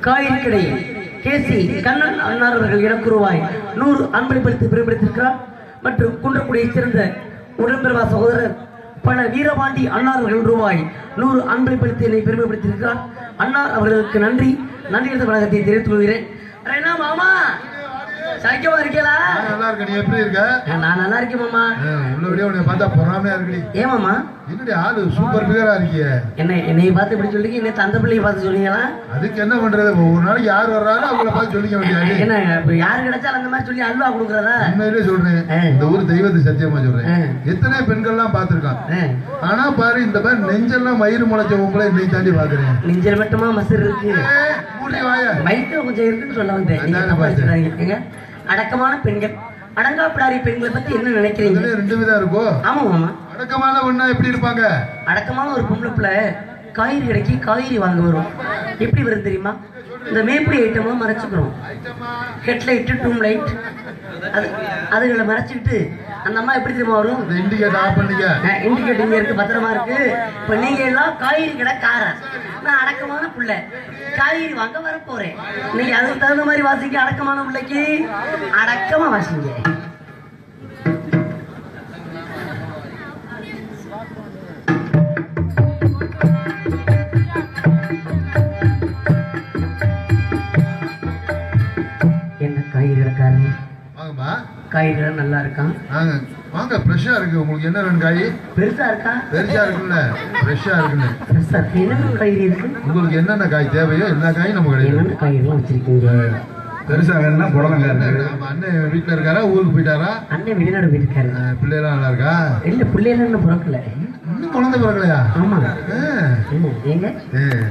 Coin கடை கேசி கண்ணன் அண்ணார் அவர்கள் எனக்கு நூறு அன்பளிப்படுத்தி பெருமைப்படுத்திருக்கிறார் மற்றும் குன்றக்குடியைச் சேர்ந்த உடன்பிறவா சகோதரர் பல வீரபாண்டி அன்னார்கள் ரூபாய் நூறு அன்பளிப்படுத்தி என்னை பெருமைப்படுத்தியிருக்கிறார். அன்னார் அவர்களுக்கு நன்றி. நன்றி எழுத வழக்கத்தை தெரிவித்துக் கொள்கிறேன். மாமா! சைக்கமா இருக்கீங்களா? நல்லா இருக்க நீ எப்படி இருக்க? நான் நல்லா இருக்கேன் மாமா உள்ளபடியே உன்னை பார்த்தா பொறாமையா இருக்குடி ஏன் மாமா? என்னடி ஆளு? சூப்பர் பிகரா இருக்கிய. என்ன என்னை பார்த்து இப்படி சொல்லிங்க என்ன தந்த பிள்ளையை பார்த்து சொன்னீங்களா? அதுக்கு என்ன பண்றது? ஒரு நாளைக்கு யார் வர்றாரோ அவங்கள பார்த்து சொல்லிக்க வேண்டியது. என்ன இப்ப யாரு கிடைச்சாலும் அந்த மாதிரி சொல்லி அல்வா கொடுக்குறதா? உண்மையிலே சொல்றேன். இந்த ஊர் தெய்வத்தை சத்தியமா சொல்றேன். எத்தனை பெண்கள்லாம் பார்த்திருக்கான். ஆனா பாரு இந்த மாதிரி நெஞ்செல்லாம் மயிறு முளைச்ச உங்களை இன்னைக்கு தாண்டி பாக்குறேன் நெஞ்சில் மட்டுமா மசர் இருக்கு? இருக்குன்னு சொல்ல வந்தேன். அடக்கமான பெண்கள். அடங்காப்பிடாரி பெண்களை பத்தி என்ன நினைக்கிறீங்க? ரெண்டு விதம் இருக்கோ? ஆமா மாமா. அடக்கமான ஒண்ணா எப்படி இருப்பாங்க? அடக்கமான ஒரு பொம்பளை பிள்ளை காய்கறி கடைக்கு காய்கறி வாங்க வரும். எப்படி வரும் தெரியுமா? இந்த மேப்பிடி ஐட்டம்லாம் மறைச்சுக்கிறோம். ஹெட்லைட்டு டூம் லைட் அது அதுகளை மறைச்சிக்கிட்டு அந்த அம்மா எப்படி தெரியுமா வரும்? இண்டிகேட் ஆஃப் இண்டிகேட் இங்க இருக்கு பத்திரமா இருக்கு. இப்ப நீங்க எல்லாம் காய்கறி கடை காரன் நான் அடக்கமான புள்ள. காய்கறி வாங்க வர போறேன் நீங்க அதுக்கு தகுந்த மாதிரி வாசிக்க அடக்கமான பிள்ளைக்கு. அடக்கமா வாசிங்க. வாங்கம்மா காய்கறி நல்லா இருக்கான். வாங்க வாங்க ஃப்ரெஷ்ஷா இருக்கு. உங்களுக்கு என்ன வேணும் காய்? பெருசா இருக்கா? பெருசா இருக்குல்ல. ஃப்ரெஷ்ஷா இருக்குன்னு பெருசா இருக்கு. என்னென்ன காய்கறி இருக்கு? உங்களுக்கு என்னென்ன காய் தேவையோ எல்லா காயும் நம்ம கடையில் என்னென்ன காய்கறிலாம் வச்சிருக்கீங்க? பெருசா வேணும்னா புடலங்காய் இருக்கு. நம்ம அண்ணன் வீட்டுல இருக்காரா? ஊருக்கு போயிட்டாரா? அண்ணன் வெளிநாடு போயிருக்காரு. பிள்ளைலாம் நல்லா இருக்கா? இல்ல பிள்ளைல இன்னும் பிறக்கல. இன்னும் குழந்தை பிறக்கலையா? ஆமா. ஏங்க.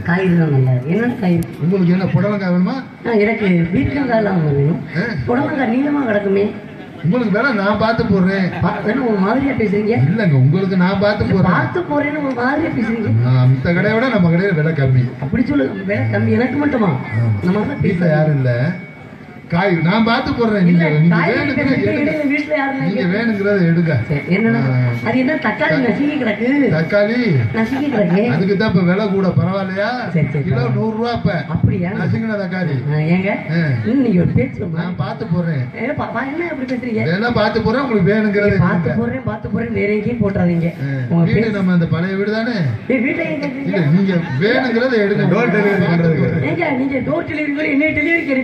காய்கறிலாம் நல்லா. என்னென்ன காய்கறி உங்களுக்கு என்ன புடலங்காய் வேணுமா? எனக்கு பீர்க்கங்காயெல்லாம் வேணும். உடம்புங்க நீளமா கிடக்குமே. உங்களுக்கு வேணா நான் பார்த்து போடுறேன்? ஒரு மாதிரியா பேசுறீங்க இல்லைங்க உங்களுக்கு நான் பார்த்து பார்த்து போறேன்னு ஒரு மாதிரியா பேசுறீங்க மித்த கடையை விட நம்ம கடையில விலை கம்மி. அப்படி சொல்லு விலை கம்மி எனக்கு மட்டுமா. நம்ம வீட்டுல பேச யாரும் இல்ல. காய் நான் பார்த்து போடுறேன். நீங்க நீங்க வேணுங்கிறத எடுங்க. அது என்ன தக்காளி நசுக்கி கிடக்கு? தக்காளி. நசுக்கி கிடக்கு அதுக்கு தான் இப்ப விலை கூட பரவாயில்லையா. கிலோ நூறு ரூபா இப்ப. அப்படியா? நசுங்கின தக்காளி. ஆ, ஏங்க? ஆ. இன்னும் நீங்க ஒரு பேச்சு நான் பார்த்து போடுறேன். என்ன அப்படி பேசுறீங்க? வேணா பார்த்து போறேன் உங்களுக்கு வேணுங்கிறத பார்த்து. போறேன் பார்த்து போறேன் வேற எங்கேயும் போட்டுறாதீங்க. வீடு நம்ம அந்த பழைய வீடு தானே? வீட்டை நீங்க வேணுங்கிறத எடுங்க. delivery பண்றதுக்கு. ஏங்க நீங்க டோர் டெலிவரி கூட என்ன டெலிவரிக்கு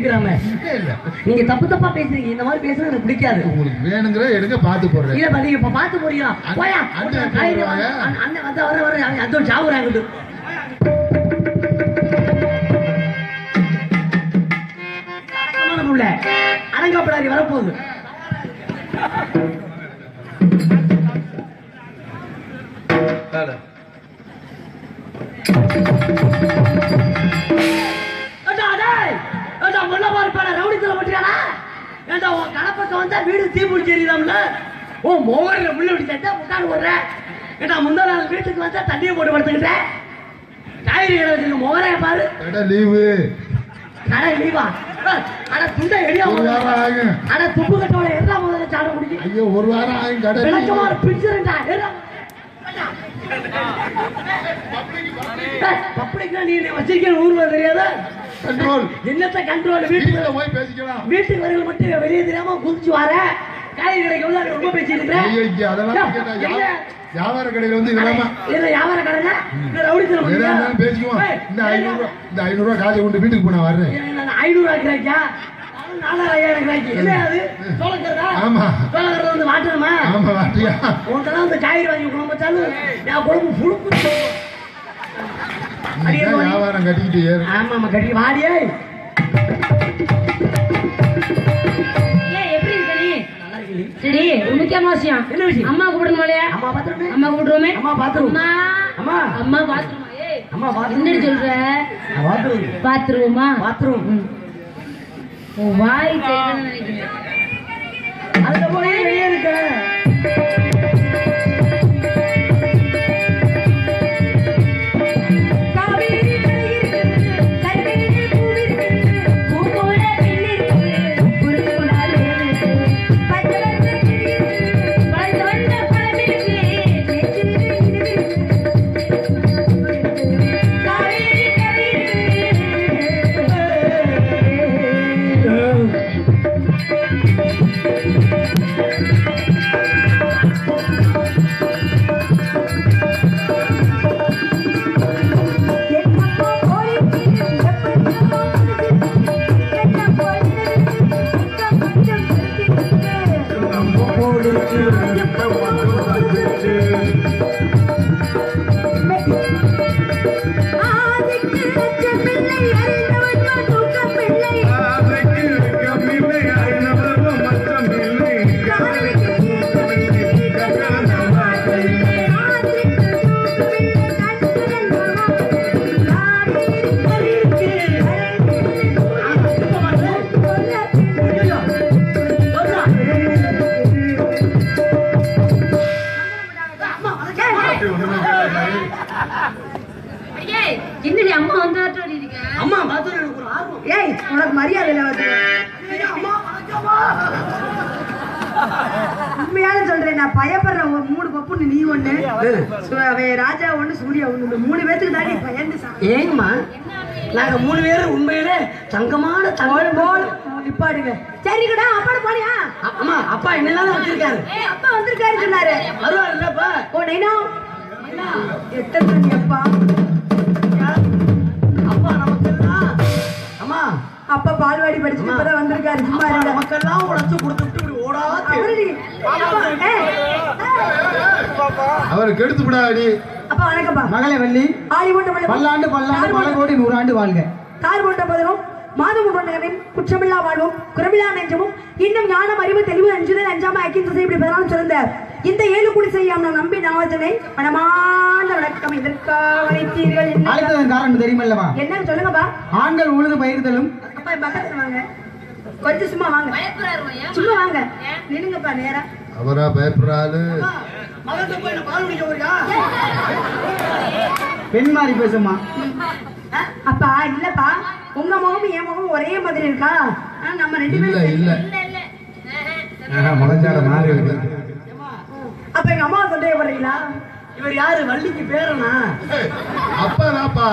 இல்ல நீங்க தப்பு தப்பா பேசுறீங்க. இந்த மாதிரி பேசுறது எனக்கு பிடிக்காது. உங்களுக்கு வேணுங்கிறத எடுங்க பார்த்து போடுறேன். இல்ல பாத்தீங்க இப்ப பாத்து போறீங்களா போயா அண்ணன் வந்தா வர வர அவன் அதோ சாவுறாங்க அடக்கமான புள்ள. அடங்கப்படாதி வரப்போகுது. வீடு தீ பிடிச்சி எரியுதாம்ல? உன் முகர்ல முள்ள இப்படி தட்டா உட்கார்ந்து போடுற. ஏண்டா, முந்தா நாள் வீட்டுக்கு வந்தா தண்ணியை போட்டு படுத்துக்கிட்ட? காய்கறி கடை வச்சிருக்க முகரைய பாரு. லீவு கடை லீவா? அட, துண்டை எடியா அட, துப்பு கட்டோட முதல்ல சாட. ஐயோ ஒரு வாரம் ஆகும் கடை விளக்கமா பிடிச்சிருந்தா, பப்ளிக்னா நீ என்னை வச்சிருக்கேன்னு ஊர்ல தெரியாதா கண்ட்ரோல் என்னத்த கண்ட்ரோல் வீட்டுக்கு போய் பேசிக்கலாம் வீட்டுக்கு வரவங்க மட்டும் வெளியே தெரியாம குதிச்சு வர காய்கறி கடைக்கு உள்ள ரொம்ப பேசிட்டு ஐயோ, அதெல்லாம் கேட்டா வியாபார கடையில வந்து இதெல்லாமா இல்ல வியாபார இல்ல ரவுடித்தனம் எதா பண்ணியா? இருந்தாலும் பேசிக்குவோம். இந்த ஐநூறு ரூபா இந்த ஐநூறு ரூபா காசை கொண்டு வீட்டுக்கு போய் நான் வர்றேன். ஏய், நான் ஐநூறு ஆக்குறாக்கியா நாலாயிரம் ஆக்கி என்ன அது? சரி ஒரு முக்கியமான விஷயம். என்ன விஷயம்? அம்மா கூப்பிடணும் இல்லையா? அம்மா பாத்துருமே அம்மா கூப்பிடுவோமே அம்மா பாத்ரூமா அம்மா. பாத்துருவோம் சொல்ற? பாத்ரூமா பாத்ரூம் உன் வாய் தெரியுதுன்னு நினைக்கிறேன் அதுல போய் to என்னடி அம்மா வந்தாட்டம் இருக்க? அம்மா பார்த்தா எனக்கு ஒரு ஆர்வம். ஏய் உனக்கு மரியாதை இல்லை வந்து அம்மா உண்மையான சொல்றேன் நான் பயப்படுறேன் மூணு பப்புன்னு நீ ஒண்ணு. ராஜா ஒண்ணு சூர்யா ஒண்ணு மூணு பேத்துக்கு தாண்டி பயந்து ஏங்கம்மா நாங்க மூணு பேரும் உண்மையிலே தங்கமான தங்க போல் நிப்பாடுங்க சரிங்கடா அப்பாட பாடியா அம்மா அப்பா என்னதான் வச்சிருக்காரு? ஏய் அப்பா வந்திருக்காரு சொன்னாரு. வருவார் இல்லப்பா ஓ நைனா. எத்தனை மணி அப்பா அப்பா நமக்கெல்லாம் அம்மா. அப்பா பால்வாடி படிச்சுட்டு அம்மா. இப்பதான் வந்திருக்காரு சும்மா நமக்கெல்லாம் உழைச்சு கொடுத்துட்டு இப்படி ஓடாது அவரு நீ- அப்பா, கெடுத்து விடாடி வணக்கம்ப்பா. மகளே வள்ளி. ஆடி போட்ட மலை பல்லாண்டு பல்லாண்டு பல கோடி நூறாண்டு வாழ்க. தார் போட்ட பதவும் கொண்டவன் குற்றமில்லா வாழ்வும் குறமில்லா நெஞ்சமும் இன்னும் ஞானம் அறிவு தெளிவு அஞ்சுதல் அஞ்சாம ஐக்கியம் திசை இப்படி பதினாலும் சிறந்த இந்த ஏழு குடி செய்யாம நாம் நம்பி நாவதனை மனமார்ந்த வணக்கம். இதற்காக அழைத்தீர்கள்? அழைத்ததன் காரணம் தெரியுமல்லவா? என்னன்னு சொல்லுங்கப்பா. ஆண்கள் உழுது பயிர்தலும். அப்பா என் பக்கத்துல வாங்க. கொஞ்சம் சும்மா வாங்க. சும்மா வாங்க. நின்னுங்கப்பா நேரா. அவரா பயப்படுறாரு மகன் போய் என்ன பால் குடிக்க போறியா? பெண் மாறி பேசுமா அப்பா இல்லப்பா. உங்க முகமும் என் முகமும் ஒரே மாதிரி இருக்கா? நம்ம ரெண்டு இல்ல பேரும் இல்ல முளைச்சாட மாறி இருக்கு. அப்ப எங்க அம்மா சந்தேகப்படுறீங்களா இவர் யாரு? வள்ளிக்கு பேரனா? ஏய், அப்பா தாப்பா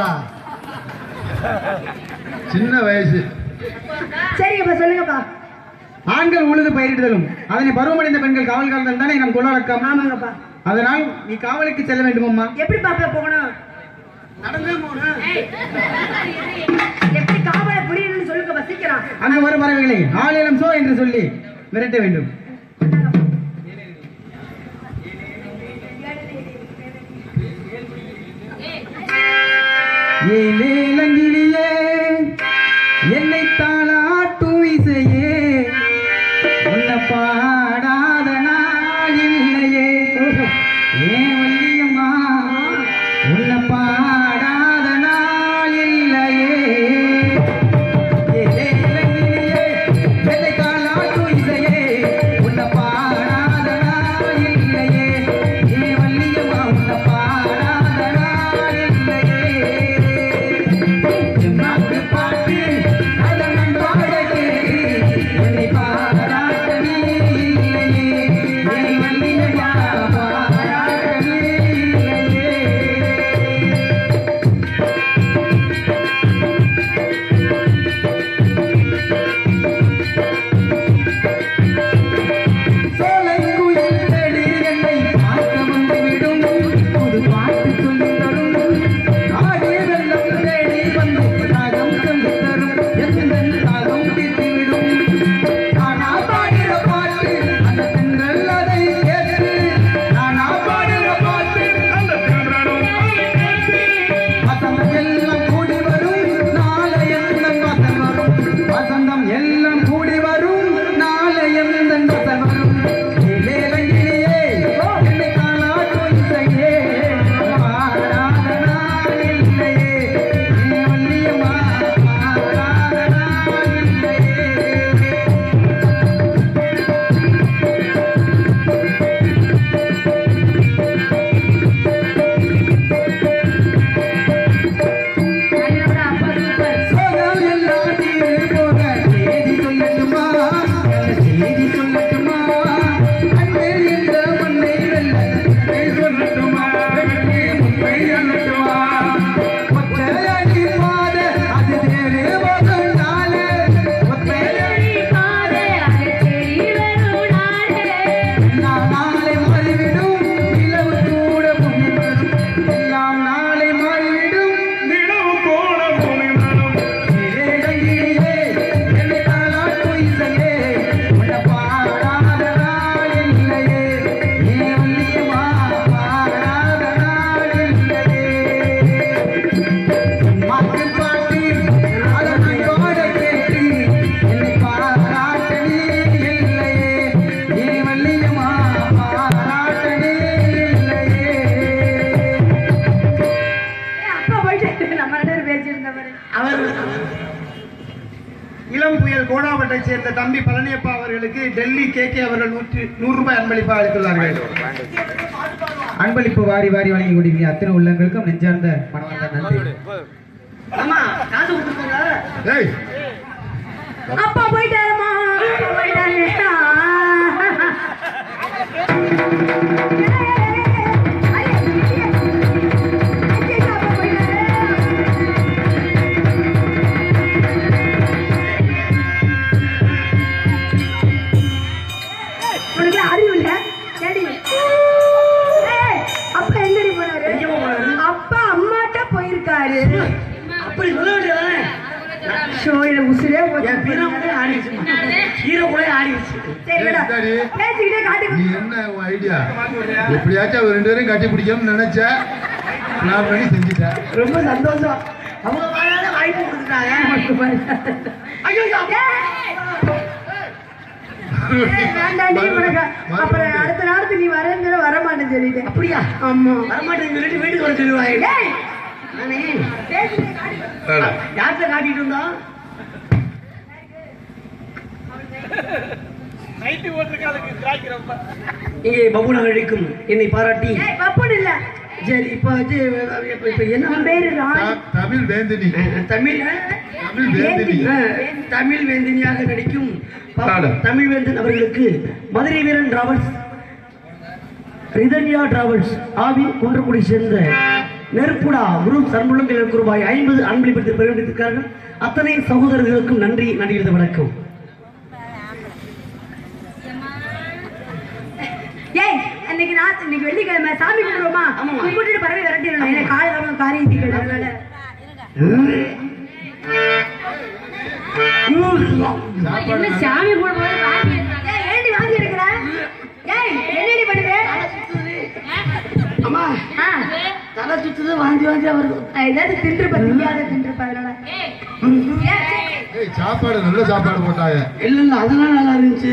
சின்ன வயசு. சரிங்கப்பா சொல்லுங்கப்பா. ஆண்கள் உழுது பயிரிடுதலும். அதனை பருவமடைந்த பெண்கள் காவல் காலத்தில் தானே நம் கொள்ளடக்கம் ஆமாங்கப்பா. அதனால் நீ காவலுக்கு செல்ல வேண்டும் அம்மா எப்படி பாப்பா போகணும்? நடந்தே போன எப்படி காவலை புரியணும்னு சொல்லுங்கப்பா சீக்கிரம். அங்கு வரும் பறவைகளை ஆளிலம் சோ என்று சொல்லி விரட்ட வேண்டும். ஏலேலங்கிலியே என்னை கோடாபட்டை சேர்ந்த தம்பி பழனியப்பா அவர்களுக்கு டெல்லி கே கே அவர்கள் நூற்றி நூறு ரூபாய் அன்பளிப்பாக அளித்துள்ளார்கள். அன்பளிப்பு வாரி வாரி வழங்கி கொண்டிருக்கிற அத்தனை உள்ளங்களுக்கும் நெஞ்சார்ந்த மனமார்ந்த நன்றி. ஆமா காசு கொடுத்துருக்கோங்களா? ஏய். அப்பா போயிட்டாருமா ஷோ எனக்கு உசுரே. என் பீரம் கூட ஆடிடுச்சு. ஹீரோ கூட சரி விடா. பேசிக்கிட்டே காட்டி நீ என்ன உன் ஐடியா எப்படியாச்சும் அவர் ரெண்டு பேரும் கட்டி பிடிக்கணும்னு நினைச்ச நான் பண்ணி செஞ்சுட்டேன் ரொம்ப சந்தோஷம். அவங்க வாயால வாய்ப்பு கொடுத்துட்டாங்க ஐயோ அப்புறம் அடுத்த நேரத்துக்கு நீ வரேன்னு வர மாட்டேன்னு சொல்லிட்டேன். அப்படியா? ஆமா. வரமாட்டேன்னு சொல்லிட்டு வீட்டுக்கு வர சொல்லுவாங்க யார்கிட்ட காட்டிட்டு இருந்தோம் இங்கே பபு நகரிக்கும் என்னை பாராட்டி இல்ல சரி இப்ப வந்து இப்ப என்ன பேரு தமிழ் வேந்தினி தமிழ் தமிழ் வேந்தினி அஹ், தமிழ் வேந்தினியாக நடிக்கும். தமிழ் வேந்தன் அவர்களுக்கு மதுரை வீரன் டிராவல்ஸ் ரிதன்யா டிராவல்ஸ் ஆவி குன்றக்குடி சேர்ந்த நெருப்புடா குரூப் சர்முள்ளங்கள் ரூபாய் ஐம்பது அன்பளிப்படுத்தி பெருமித்திருக்கிறார்கள் அத்தனை சகோதரர்களுக்கும் நன்றி நன்றி வணக்கம். இன்னைக்கு நான் இன்னைக்கு வெள்ளிக்கிழமை சாமி கும்பிடுவோமா. கும்பிட்டுட்டு பறவை விரட்டிடணும். எனக்கு காலையில காரியம் நான் ஏதாவது அதனால. ஏய் சாப்பாடு நல்ல சாப்பாடு போட்டாங்க இல்ல இல்ல அதெல்லாம் நல்லா இருந்துச்சு.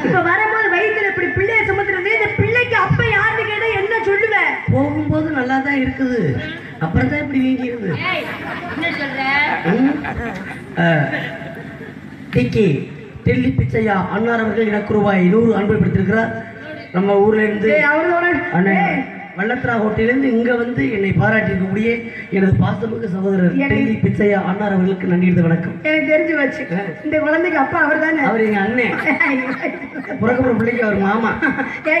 இப்ப வரும்போது வயித்துல இப்படி பிள்ளைய சுமத்துறது இந்த பிள்ளைக்கு அப்ப யாருன்னு கேட்டா என்ன சொல்லுவேன் போகும்போது நல்லா தான் இருக்குது. அப்புறம் தான் இப்படி வீங்கிருது என்ன சொல்ற? டிக்கி டெல்லி பிச்சையா? அன்னார் அவர்கள் எனக்கு ரூபாய் நூறு அன்புப்படுத்திருக்கிறார் நம்ம ஊர்ல இருந்து அண்ணன் ஏய், வல்லத்ரா ஹோட்டலிலிருந்து இங்க வந்து என்னை பாராட்டியிருக்கக்கூடிய எனது பாசமிகு சகோதரர் பிச்சையா அன்னார் அவர்களுக்கு நன்றி வணக்கம். எனக்கு தெரிஞ்சு வச்சு இந்த குழந்தைக்கு அப்பா அவர் தானே? அவர் எங்க அண்ணன் புறக்கப்புற பிள்ளைக்கு அவர் மாமா.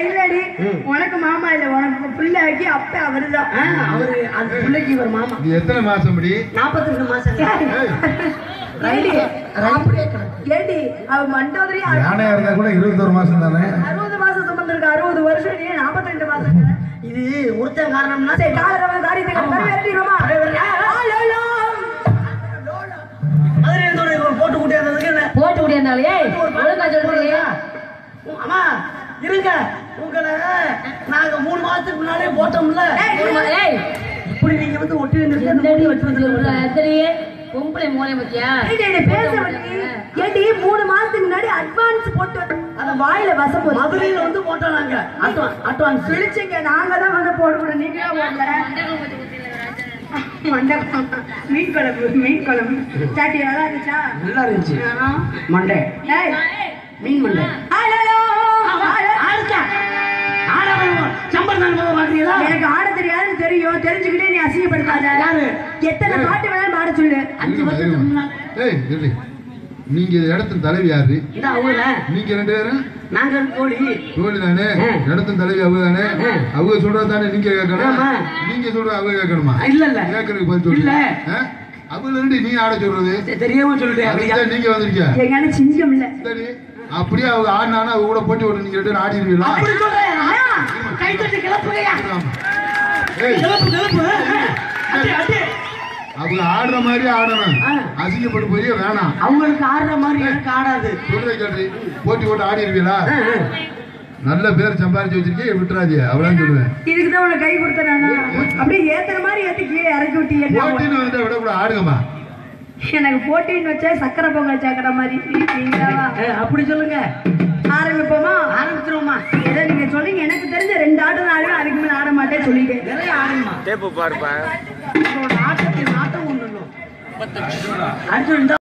இல்லடி. உனக்கு மாமா இல்ல உனக்கு பிள்ளைக்கு அப்ப அவருதான் ஆ, அவரு அந்த பிள்ளைக்கு இவர் மாமா. எத்தனை மாசம் படி நாற்பத்தி ரெண்டு மாசம் ஏடி ஏடி அவ மண்டோதரி யானையா இருந்தா கூட இருபத்தோரு மாசம் தானே அறுபது மாசம் சுமந்திருக்கு அறுபது வருஷம் நீ நாற்பத்தி ரெண்டு மாசம் இது ஒருத்தன் காரணம்னா சரி. காலரவ காரியத்தை ஆமா. விரட்டிடுவோமா மதுரை இருந்து ஒரு போட்டு என்ன? போட்டு முடியாதாலே ஏய் ஒழுங்கா சொல்றீங்க அம்மா இருங்க. உங்களை நாங்க மூணு மாசத்துக்கு முன்னாலே போட்டோம்ல. இப்படி நீங்க வந்து ஒட்டி வந்து எத்தனையே பொம்பளை மூளை பத்தியா பேச. ஏடி மூணு மாசத்துக்கு முன்னாடி அட்வான்ஸ் போட்டு அந்த வாயில வசம் போச்சு. மதுரையில வந்து போட்டோம் நாங்க அட்வான்ஸ் அட்வான்ஸ் விழிச்சிங்க நாங்க தான் வந்து போடணும் நீங்க தான் போடல மண்டபம் மீன் குழம்பு மீன் குழம்பு சாட்டி நல்லா இருந்துச்சா நல்லா இருந்துச்சு ஆ. மண்டை தெரியும் தெரிஞ்சுக்கிட்டே நீ அசிங்கப்படுத்தாத? எத்தனை பாட்டு வேணாலும் பாட சொல்லு. அஞ்சு வருஷத்துக்கு முன்னாடி நீங்க இடத்தின் தலைவி யாரு? நீங்க ரெண்டு பேரும்? நாங்க தோழி தோழி தானே. இடத்தின் தலைவி அவங்க தானே. அவங்க சொல்றது தானே நீங்க கேட்கணும். நீங்க சொல்றது அவங்க கேட்கணுமா? இல்ல இல்ல. கேட்கறதுக்கு பதில் சொல்லு? அவங்க ரெண்டு நீ ஆட சொல்றது? தெரியாம சொல்லிட்டேன் அப்படியா? அதுக்கு நீங்க வந்திருக்கீங்க. எங்க அண்ணன் சிங்கம் இல்ல. சரி. அப்படியே அவங்க ஆடினானா அவங்க கூட போட்டி விட்டு நீங்க ரெண்டு பேரும் ஆடிடுவீங்களா? சொல்றேன். கை தட்டி அவங்க ஆடுற மாதிரி ஆடணும். அசிங்கப்பட்டு போய் வேணாம். அவங்களுக்கு ஆடுற மாதிரி எனக்கு ஆடாது. சொல்றதை கேட்டு போட்டி போட்டு ஆடிடுவீங்களா. நல்ல பேர் சம்பாரிச்சு வச்சிருக்கீங்க விட்டுறாதீங்க அவ்வளவு சொல்லுவேன். இதுக்கு தான் உனக்கு கை கொடுத்தேன் அப்படியே ஏத்துற மாதிரி ஏத்தி கீழே இறக்கி விட்டீங்க போட்டின்னு வந்து விட கூட ஆடுங்கம்மா. எனக்கு போட்டின்னு வச்சா சக்கரை பொங்கல் சாக்கிற மாதிரி. அப்படி சொல்லுங்க. ஆரம்பிப்போமா? ஆரம்பிச்சிருவோமா? ஏதோ நீங்க சொல்லுங்க எனக்கு தெரிஞ்ச ரெண்டு ஆட்டம் ஆடுவேன். அதுக்கு மேல ஆட மாட்டேன் சொல்லிட்டேன் நிறைய ஆடுமா டேப்பு பாருப்பா. ஆட்டத்தில் நாட்டம் ஒண்ணு அர்ஜுன்